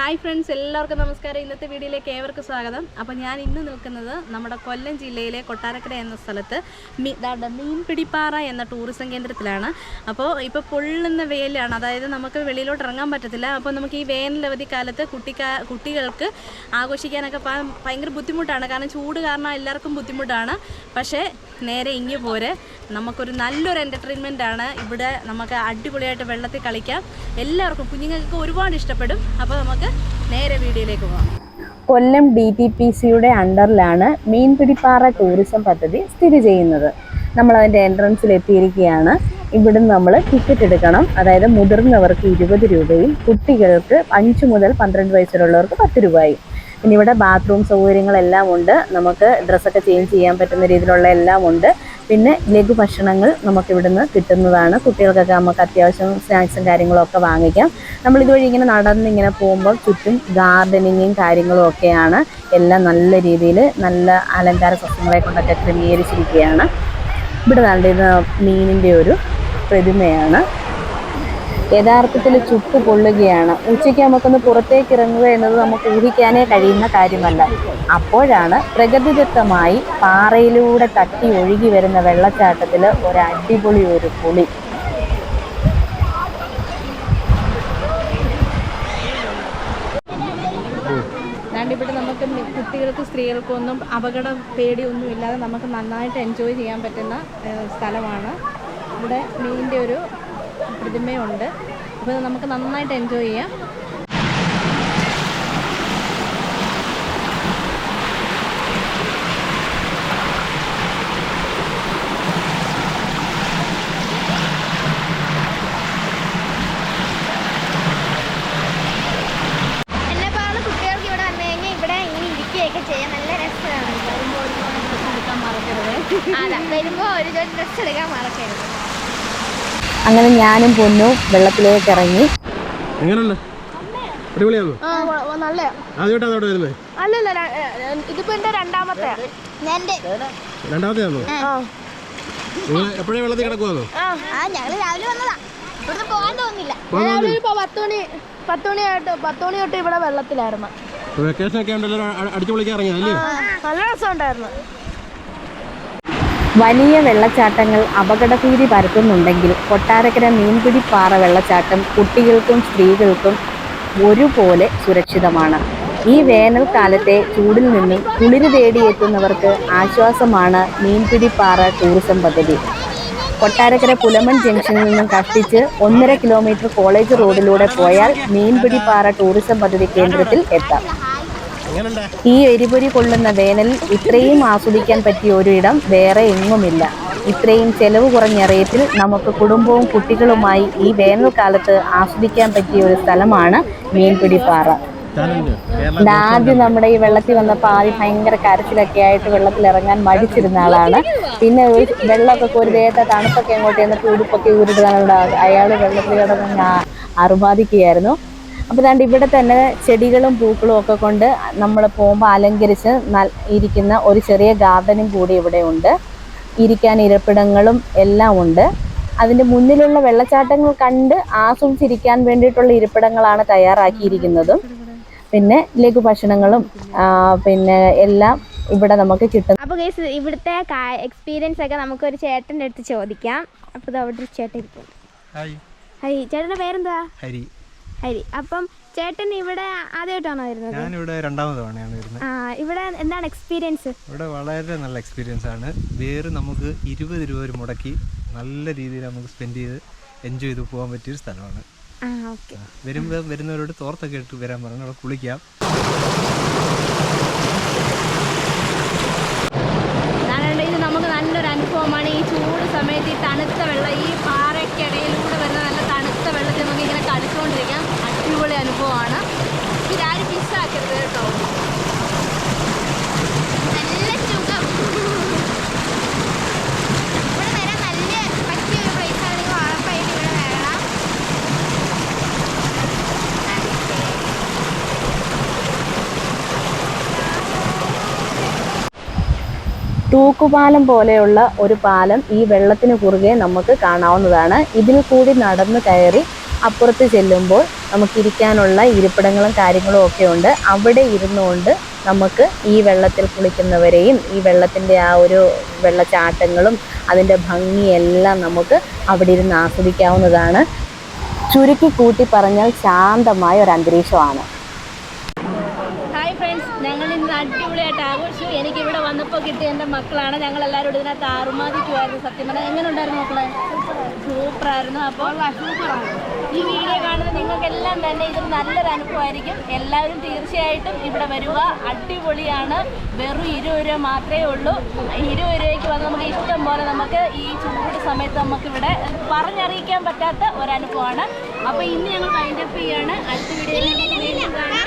Hi friends എല്ലാവർക്കും നമസ്കാരം. ഇന്നത്തെ വീഡിയോയിലേക്ക് ഏവർക്കും സ്വാഗതം. അപ്പോൾ ഞാൻ ഇന്ന് നിൽക്കുന്നത് നമ്മുടെ കൊല്ലം ജില്ലയിലെ കൊട്ടാരക്കര എന്ന സ്ഥലത്ത് മീൻപിടിപ്പാറ എന്ന ടൂറിസം കേന്ദ്രത്തിലാണ്. അപ്പോൾ ഇപ്പോൾ പൊള്ളുന്ന വെയിലാണ് അതായത് നമുക്ക് വെളിയിലോട്ട് ഇറങ്ങാൻ പറ്റത്തില്ല. അപ്പോൾ നമുക്ക് ഈ വേനലവധി കാലത്ത് കുട്ടിക്കാ കുട്ടികൾക്ക് ആഘോഷിക്കാനൊക്കെ ഭയങ്കര ബുദ്ധിമുട്ടാണ്. കാരണം ചൂട് കാരണം എല്ലാവർക്കും ബുദ്ധിമുട്ടാണ്. പക്ഷേ നേരെ ഇങ്ങ് പോരെ. നമുക്കൊരു നല്ലൊരു എന്റർടൈൻമെന്റ് ആണ്. ഇവിടെ നമുക്ക് അടിപൊളിയായിട്ട് വെള്ളത്തിൽ കളിക്കാം. എല്ലാവർക്കും കുഞ്ഞുങ്ങൾക്ക് ഒരുപാട് ഇഷ്ടപ്പെടും. അപ്പോൾ നമുക്ക് നേരെ വീഡിയോയിലേക്ക് പോകാം. കൊല്ലം ഡി ടി പി സിയുടെ അണ്ടറിലാണ് മീൻപിടിപ്പാറ ടൂറിസം പദ്ധതി സ്ഥിതി ചെയ്യുന്നത്. നമ്മൾ അതിന്റെ എൻട്രൻസിൽ എത്തിയിരിക്കുകയാണ് ഇവിടുന്ന് നമ്മൾ ടിക്കറ്റ് എടുക്കണം. അതായത് മുതിർന്നവർക്ക് ഇരുപത് രൂപയും കുട്ടികൾക്ക് അഞ്ച് മുതൽ പന്ത്രണ്ട് വയസ്സിലുള്ളവർക്ക് പത്ത് രൂപയും. പിന്നെ ഇവിടെ ബാത്റൂം സൗകര്യങ്ങളെല്ലാം ഉണ്ട്. നമുക്ക് ഡ്രസ്സൊക്കെ ചേഞ്ച് ചെയ്യാൻ പറ്റുന്ന രീതിയിലുള്ള എല്ലാം ഉണ്ട്. പിന്നെ ലഘു ഭക്ഷണങ്ങൾ നമുക്ക് ഇവിടുന്ന് കിട്ടുന്നതാണ്. കുട്ടികൾക്കൊക്കെ നമുക്ക് അത്യാവശ്യം സ്നാക്സും കാര്യങ്ങളും ഒക്കെ വാങ്ങിക്കാം. നമ്മൾ ഇതുവഴി ഇങ്ങനെ നടന്ന് ഇങ്ങനെ പോകുമ്പോൾ ചുറ്റും ഗാർഡനിങ്ങും കാര്യങ്ങളും ഒക്കെയാണ്. എല്ലാം നല്ല രീതിയിൽ നല്ല അലങ്കാര സസ്യങ്ങളെ കൊണ്ടൊക്കെ ക്രമീകരിച്ചിരിക്കുകയാണ്. ഇവിടെ നല്ല മീനിന്റെ ഒരു പ്രതിമയാണ്. യഥാർത്ഥത്തിൽ ചുട്ടു പൊള്ളുകയാണ്. ഉച്ചയ്ക്ക് നമുക്കൊന്ന് പുറത്തേക്ക് ഇറങ്ങുക എന്നത് നമുക്ക് ഊഹിക്കാനേ കഴിയുന്ന കാര്യമല്ല. അപ്പോഴാണ് പ്രകൃതിദത്തമായി പാറയിലൂടെ തട്ടി ഒഴുകി വരുന്ന വെള്ളച്ചാട്ടത്തിൽ ഒരു അടിപൊളി ഒരു പുളി. ഇവിടെ നമുക്ക് കുട്ടികൾക്കും സ്ത്രീകൾക്കും ഒന്നും അപകട പേടിയൊന്നും ഇല്ലാതെ നമുക്ക് നന്നായിട്ട് എൻജോയ് ചെയ്യാൻ പറ്റുന്ന സ്ഥലമാണ്. ഇവിടെ മീനിന്റെ ഒരു പ്രതിമയുണ്ട്. അപ്പോൾ ഇത് നമുക്ക് നന്നായിട്ട് എൻജോയ് ചെയ്യാം. വരുമ്പോ ഒരു ജോലി ഡ്രസ് എടുക്കാൻ മറക്കരുത്. അങ്ങനെ ഞാനും പൊന്നു വെള്ളത്തിലേക്ക് ഇറങ്ങി. എങ്ങനെയുണ്ട്? അടിപൊളിയാണോ? ആദ്യമായിട്ടാണ് അവിടെ വരുന്നത് അല്ലല്ല ഇതിപ്പോ എന്റെ രണ്ടാമത്തെ. ഞാൻ രണ്ടാമത്തെയാണോ? നിങ്ങൾ എപ്പോഴേ വെള്ളത്തിൽ കിടക്കുവാന്നോ? ആ. ഞങ്ങൾ രാവിലെ വന്നതാ. ഇവിടുന്ന് പോകാൻ തോന്നില്ല രാവിലെ ഇപ്പൊ തൊട്ട് ഇവിടെ വെള്ളത്തിലായിരുന്നു. വെക്കേഷൻ ഒക്കെ ഉണ്ടല്ലോ അ- അടിച്ചു പൊളിക്കാൻ നല്ല രസമുണ്ടായിരുന്നു. വലിയ വെള്ളച്ചാട്ടങ്ങൾ അപകടഭീതി പരത്തുന്നുണ്ടെങ്കിൽ കൊട്ടാരക്കര മീൻപിടി പാറ വെള്ളച്ചാട്ടം കുട്ടികൾക്കും സ്ത്രീകൾക്കും ഒരുപോലെ സുരക്ഷിതമാണ്. ഈ വേനൽക്കാലത്തെ ചൂടിൽ നിന്നും കുളിര് തേടിയെത്തുന്നവർക്ക് ആശ്വാസമാണ് മീൻപിടി പാറ ടൂറിസം പദ്ധതി. കൊട്ടാരക്കര പുലമൺ ജംഗ്ഷനിൽ നിന്നും കഷ്ടിച്ച് ഒന്നര കിലോമീറ്റർ കോളേജ് റോഡിലൂടെ പോയാൽ മീൻപിടിപ്പാറ ടൂറിസം പദ്ധതി കേന്ദ്രത്തിൽ എത്താം. ഈ എരിപൊരി കൊള്ളുന്ന വേനൽ ഇത്രയും ആസ്വദിക്കാൻ പറ്റിയ ഒരിടം വേറെ എങ്ങുമില്ല. ഇത്രയും ചെലവ് കുറഞ്ഞ റേറ്റിൽ നമുക്ക് കുടുംബവും കുട്ടികളുമായി ഈ വേനൽക്കാലത്ത് ആസ്വദിക്കാൻ പറ്റിയ ഒരു സ്ഥലമാണ് മീൻപിടിപ്പാറ ആദ്യം നമ്മുടെ ഈ വെള്ളത്തിൽ വന്നപ്പോൾ ആദ്യം ഭയങ്കര കരച്ചിലൊക്കെ ആയിട്ട് വെള്ളത്തിൽ ഇറങ്ങാൻ മടിച്ചിരുന്ന ആളാണ്. പിന്നെ വെള്ളമൊക്കെ ഒരു ദേഹത്തെ തണുപ്പൊക്കെ അങ്ങോട്ട് ചെന്നിട്ട് ഉടുപ്പൊക്കെ ഊരിടുന്ന അയാൾ വെള്ളത്തിൽ കിടന്ന് അറുബാധിക്കുകയായിരുന്നു അപ്പോൾ ദാണ്ട് ഇവിടെ തന്നെ ചെടികളും പൂക്കളും ഒക്കെ കൊണ്ട് നമ്മൾ പോകുമ്പോൾ അലങ്കരിച്ച് ഇരിക്കുന്ന ഒരു ചെറിയ ഗാർഡനും കൂടി ഇവിടെ ഉണ്ട്. ഇരിക്കാൻ ഇരിപ്പിടങ്ങളും എല്ലാം ഉണ്ട്. അതിന്റെ മുന്നിലുള്ള വെള്ളച്ചാട്ടങ്ങൾ കണ്ട് ആസ്വദിച്ചിരിക്കാൻ വേണ്ടിയിട്ടുള്ള ഇരിപ്പിടങ്ങളാണ് തയ്യാറാക്കിയിരിക്കുന്നതും. പിന്നെ ലഘു ഭക്ഷണങ്ങളും പിന്നെ എല്ലാം ഇവിടെ നമുക്ക് കിട്ടും. അപ്പോൾ ഗൈസ് ഇവിടുത്തെ എക്സ്പീരിയൻസ് ഒക്കെ നമുക്ക് ഒരു ചേട്ടന്റെ അടുത്ത് ചോദിക്കാം. അപ്പോൾ അവിടെ ചേട്ടൻ ഹായ്. ഹരി ചേട്ടന്റെ പേരെന്താ ഹരി. ഹരി അപ്പം ചേട്ടൻ ഇവിടെ ആദ്യമായിട്ടാണോ വരുന്നത്? ഇവിടെ രണ്ടാമത് തവണയാണ് വരുന്നത്. ആ ഇവിടെ എന്താണ് എക്സ്പീരിയൻസ് ഇവിടെ വളരെ നല്ല എക്സ്പീരിയൻസ് ആണ്. വേറ് നമുക്ക് ഇരുപത് രൂപ ഒരു മുടക്കി നല്ല രീതിയിൽ നമുക്ക് സ്പെൻഡ് ചെയ്ത് എൻജോയ് ചെയ്ത് പോകാൻ പറ്റിയൊരു സ്ഥലമാണ്. ആ ഓക്കെ വരുമ്പോൾ വരുന്നവരോട് തോർത്തൊക്കെ ഇട്ട് വരാൻ പറഞ്ഞു അവിടെ കുളിക്കാം. ഇത് നമുക്ക് നല്ലൊരു അനുഭവമാണ്. ഈ ചൂട് സമയത്ത് ഈ തണുത്ത വെള്ളം ഈ പാറയ്ക്കിടയിലൂടെ വരുന്ന നല്ല തണുത്ത വെള്ളത്തിൽ നമുക്ക് ഇങ്ങനെ കളിച്ചുകൊണ്ടിരിക്കാം അടിപൊളി അനുഭവമാണ് ഇതാരും തൂക്കുപാലം പോലെയുള്ള ഒരു പാലം ഈ വെള്ളത്തിന് കുറുകെ നമുക്ക് കാണാവുന്നതാണ്. ഇതിൽ കൂടി നടന്നു കയറി അപ്പുറത്ത് ചെല്ലുമ്പോൾ നമുക്ക് ഇരിക്കാനുള്ള ഇരിപ്പിടങ്ങളും കാര്യങ്ങളും ഒക്കെ ഉണ്ട്. അവിടെ ഇരുന്നുകൊണ്ട് നമുക്ക് ഈ വെള്ളത്തിൽ കുളിക്കുന്നവരെയും ഈ വെള്ളത്തിന്റെ ആ ഒരു വെള്ളച്ചാട്ടങ്ങളും അതിന്റെ ഭംഗിയെല്ലാം നമുക്ക് അവിടെ ഇരുന്ന് ആസ്വദിക്കാവുന്നതാണ്. ചുരുക്കി കൂട്ടി പറഞ്ഞാൽ ശാന്തമായ ഒരു അന്തരീക്ഷമാണ് ഹായ് ഫ്രണ്ട്സ് ഞങ്ങൾ ഇന്ന് അടിപൊളിയായിട്ട് ആഘോഷിച്ചു. എനിക്ക് ഇവിടെ വന്നപ്പോൾ കിട്ടിയ എന്റെ മക്കളാണ്. ഞങ്ങൾ എല്ലാവരും ഇതിനകത്ത് ആറുമാതിക്കുമായിരുന്നു സത്യം പറഞ്ഞാൽ. എങ്ങനെ ഉണ്ടായിരുന്നു മക്കളെ? സൂപ്പറായിരുന്നു. അപ്പോൾ ഈ വീഡിയോ കാണുന്ന നിങ്ങൾക്കെല്ലാം തന്നെ ഇത് നല്ലൊരു അനുഭവമായിരിക്കും. എല്ലാവരും തീർച്ചയായിട്ടും ഇവിടെ വരിക. അടിപൊളിയാണ്. വെറും ഇരുപത് രൂപ മാത്രമേ ഉള്ളൂ. ഇരുപത് രൂപയ്ക്ക് വന്ന് നമുക്ക് ഇഷ്ടം പോലെ നമുക്ക് ഈ ചൂട് സമയത്ത് നമുക്ക് ഇവിടെ പറഞ്ഞറിയിക്കാൻ പറ്റാത്ത ഒരനുഭവമാണ്. അപ്പോൾ ഇന്ന് ഞങ്ങൾ വൈൻഡപ്പ് ചെയ്യാണ്. അടുത്ത വീഡിയോയിൽ വീണ്ടും കാണാം.